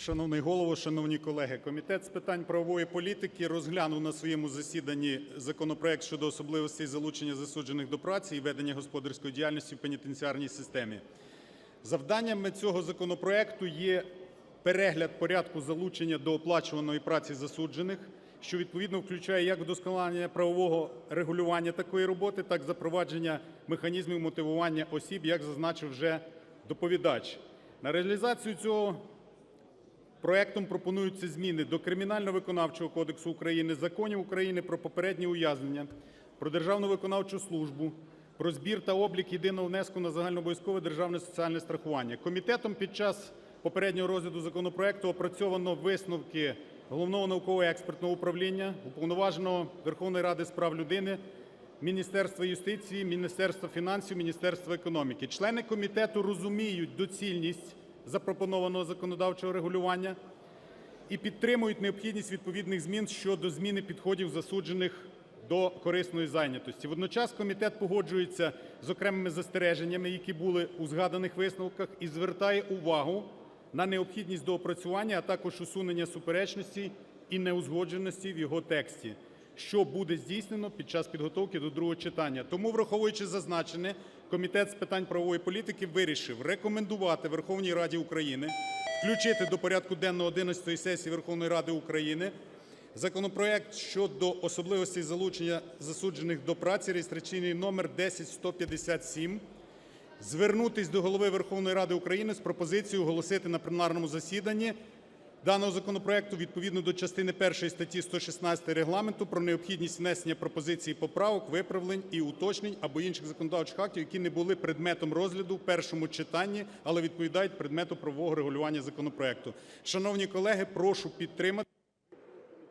Шановний голово, шановні колеги, Комітет з питань правової політики розглянув на своєму засіданні законопроект щодо особливостей залучення засуджених до праці і ведення господарської діяльності в пенітенціарній системі. Завданнями цього законопроекту є перегляд порядку залучення до оплачуваної праці засуджених, що відповідно включає як вдосконалення правового регулювання такої роботи, так і запровадження механізмів мотивування осіб, як зазначив вже доповідач. На реалізацію цього Проектом пропонуються зміни до Кримінально-виконавчого кодексу України, законів України про попереднє ув'язнення, про Державну виконавчу службу, про збір та облік єдиного внеску на загальнообов'язкове державне соціальне страхування. Комітетом під час попереднього розгляду законопроекту опрацьовано висновки Головного науково-експертного управління, Уповноваженого Верховної Ради з прав людини, Міністерства юстиції, Міністерства фінансів, Міністерства економіки. Члени комітету розуміють доцільність запропонованого законодавчого регулювання і підтримують необхідність відповідних змін щодо зміни підходів засуджених до корисної зайнятості. Водночас комітет погоджується з окремими застереженнями, які були у згаданих висновках, і звертає увагу на необхідність доопрацювання, а також усунення суперечностей і неузгодженостей в його тексті, що буде здійснено під час підготовки до другого читання. Тому, враховуючи зазначене, Комітет з питань правової політики вирішив рекомендувати Верховній Раді України включити до порядку денного 11-ї сесії Верховної Ради України законопроект щодо особливостей залучення засуджених до праці (реєстраційний номер 10157), звернутись до Голови Верховної Ради України з пропозицією оголосити на пленарному засіданні даного законопроекту відповідно до частини першої статті 116 Регламенту про необхідність внесення пропозицій, поправок, виправлень і уточнень або інших законодавчих актів, які не були предметом розгляду в першому читанні, але відповідають предмету правового регулювання законопроекту. Шановні колеги, прошу підтримати.